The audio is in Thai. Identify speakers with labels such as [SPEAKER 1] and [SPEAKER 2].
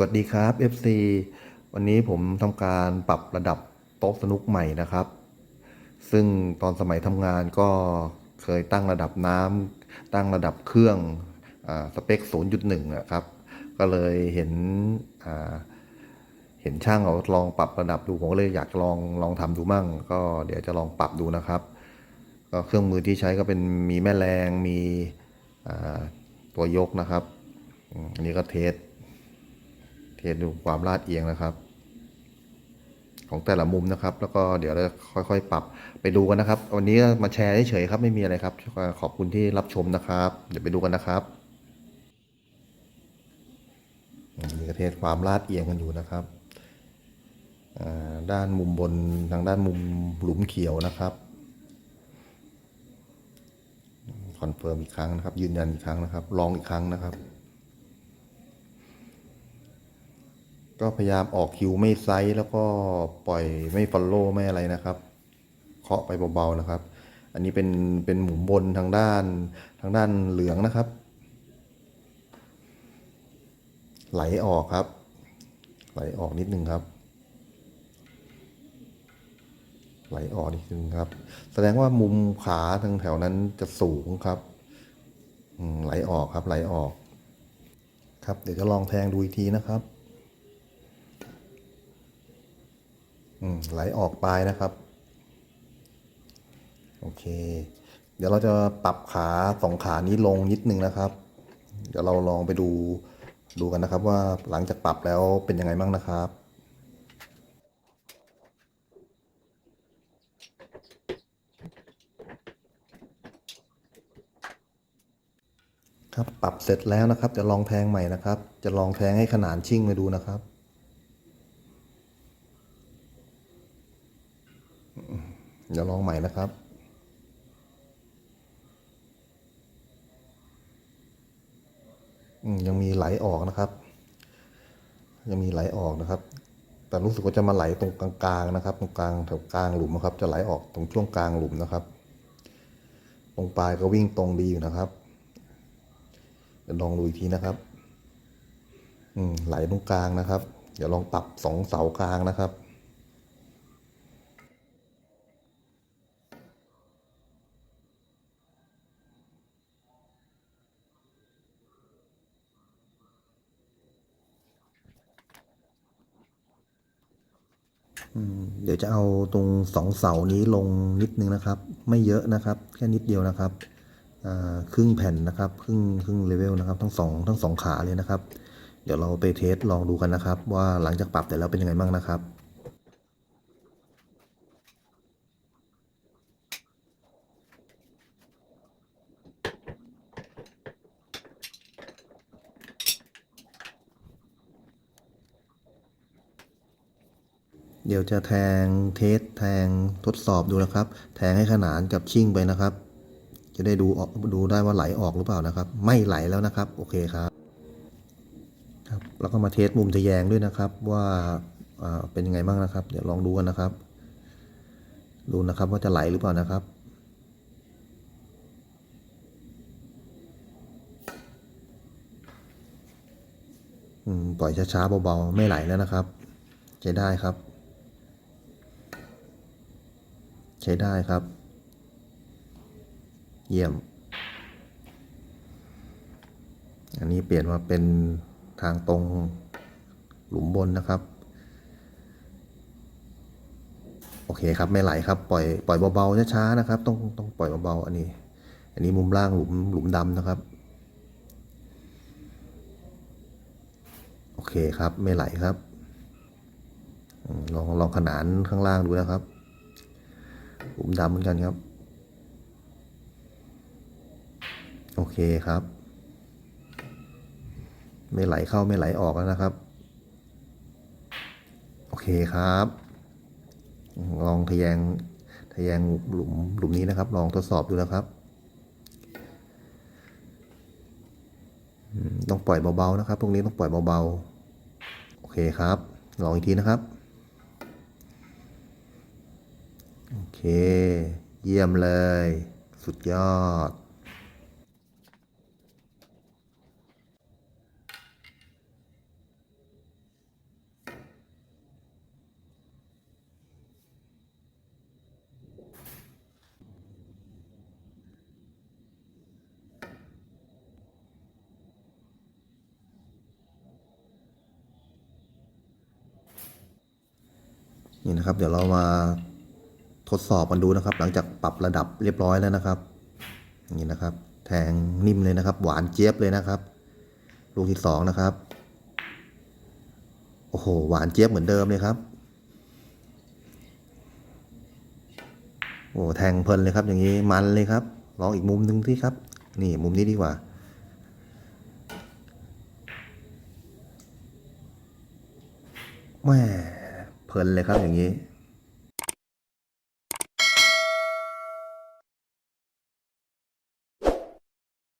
[SPEAKER 1] สวัสดีครับ FC วันนี้ผมทำการปรับระดับโต๊ะสนุกใหม่นะครับ ซึ่งตอนสมัยทำงานก็เคยตั้งระดับน้ำตั้งระดับเครื่องอสเปค 0.1นะครับ ก็เลยเห็นเห็นช่างเขาลองปรับระดับดูผมก็เลยอยากลองลองทำดูมั่ง ก็เดี๋ยวจะลองปรับดูนะครับ ก็เครื่องมือที่ใช้ก็เป็นมีแม่แรงมีตัวยกนะครับ อันนี้ก็เทส เทสดูความลาดเอียงนะครับ ของแต่ละมุมนะครับ แล้วก็เดี๋ยวเราค่อยๆ ปรับไปดูกันนะครับ วันนี้มาแชร์เฉยๆครับไม่มีอะไรครับ ขอบคุณที่รับชมนะครับ เดี๋ยวไปดูกันนะครับมีกระเทศความลาดเอียงกันอยู่นะครับด้านมุมบนทางด้านมุมหลุมเขียวนะครับคอนเฟิร์มอีกครั้งนะครับ ยืนยันอีกครั้งนะครับ ลองอีกครั้งนะครับ ก็พยายามออกคิวไม่ไซส์แล้วก็ปล่อยไม่ฟอลโล่ไม่อะไรนะครับ เคาะไปเบาๆนะครับ อันนี้เป็นเป็นหมุมบนทางด้านทางด้านเหลืองนะครับ ไหลออกครับ ไหลออกนิดนึงครับ ไหลออกนิดนึงครับ แสดงว่ามุมขาทางแถวนั้นจะสูงครับไหลออกครับไหลออก ครับ เดี๋ยวจะลองแทงดูอีกทีนะครับ อืม ไหลออกปลายนะครับ โอเค เดี๋ยวเราจะปรับขาสองขานี้ลงนิดนึงนะครับ เดี๋ยวเราลองไปดูดูกันนะครับว่าหลังจากปรับแล้วเป็นยังไงบ้างนะครับครับปรับเสร็จแล้วนะครับจะลองแทงใหม่นะครับ จะลองแทงให้ขนานชิ่งมาดูนะครับ เดี๋ยวลองใหม่นะครับ ยังมีไหลออกนะครับ ยังมีไหลออกนะครับ แต่รู้สึกว่าจะมาไหลตรงกลางๆนะครับ ตรงกลางแถวกลางหลุมนะครับ จะไหลออกตรงช่วงกลางหลุมนะครับ ตรงปลายก็วิ่งตรงดีอยู่นะครับเดี๋ยวลองดูอีกทีนะครับ อืมไหลตรงกลางนะครับ เดี๋ยวลองปรับสองเสากลางนะครับ เดี๋ยวจะเอาตรงสองเสานี้ลงนิดนึงนะครับ ไม่เยอะนะครับ แค่นิดเดียวนะครับครึ่งแผ่นนะครับครึ่งครึ่งเลเวลนะครับ ทั้งสองทั้งสองขาเลยนะครับ เดี๋ยวเราไปเทสลองดูกันนะครับ ว่าหลังจากปรับแต่แล้วเป็นยังไงบ้างนะครับ เดี๋ยวจะแทงเทสแทงทดสอบดูนะครับ แทงให้ขนานกับชิ่งไปนะครับ จะได้ดูออกดูได้ว่าไหลออกหรือเปล่านะครับ ไม่ไหลแล้วนะครับ โอเคครับครับแล้วก็มาเทสมุมทะแยงด้วยนะครับ ว่าเป็นยังไงบ้างนะครับ เดี๋ยวลองดูกันนะครับ ดูนะครับว่าจะไหลหรือเปล่านะครับปล่อยช้าๆเบาๆไม่ไหลแล้วนะครับใช้ได้ครับ ใช้ได้ครับ เยี่ยม อันนี้เปลี่ยนมาเป็นทางตรงหลุมบนนะครับ โอเคครับไม่ไหลครับปล่อยปล่อยเบาๆช้าๆนะครับ ต้องต้องปล่อยเบาๆอันนี้ อันนี้มุมล่างหลุมหลุมดำนะครับ โอเคครับไม่ไหลครับลองลองขนานข้างล่างดูนะครับ หลุมดำเหมือนกันครับ โอเคครับ ไม่ไหลเข้าไม่ไหลออกแล้วนะครับ โอเคครับ ลองทะแยงทะแยงหลุมหลุมนี้นะครับ ลองทดสอบดูนะครับต้องปล่อยเบาๆนะครับตรงนี้ต้องปล่อยเบาๆ โอเคครับ ลองอีกทีนะครับ โอเค เยี่ยมเลย สุดยอด นี่นะครับ เดี๋ยวเรามา ทดสอบกันดูนะครับ หลังจากปรับระดับเรียบร้อยแล้วนะครับนี่นะครับ แทงนิ่มเลยนะครับ หวานเจี๊ยบเลยนะครับ ลูกที่สองนะครับ โอ้โห หวานเจี๊ยบเหมือนเดิมเลยครับ โอ้แทงเพลินเลยครับ อย่างนี้มันเลยครับ ลองอีกมุมหนึ่งที่ครับ นี่มุมนี้ดีกว่าแม่เพลินเลยครับอย่างนี้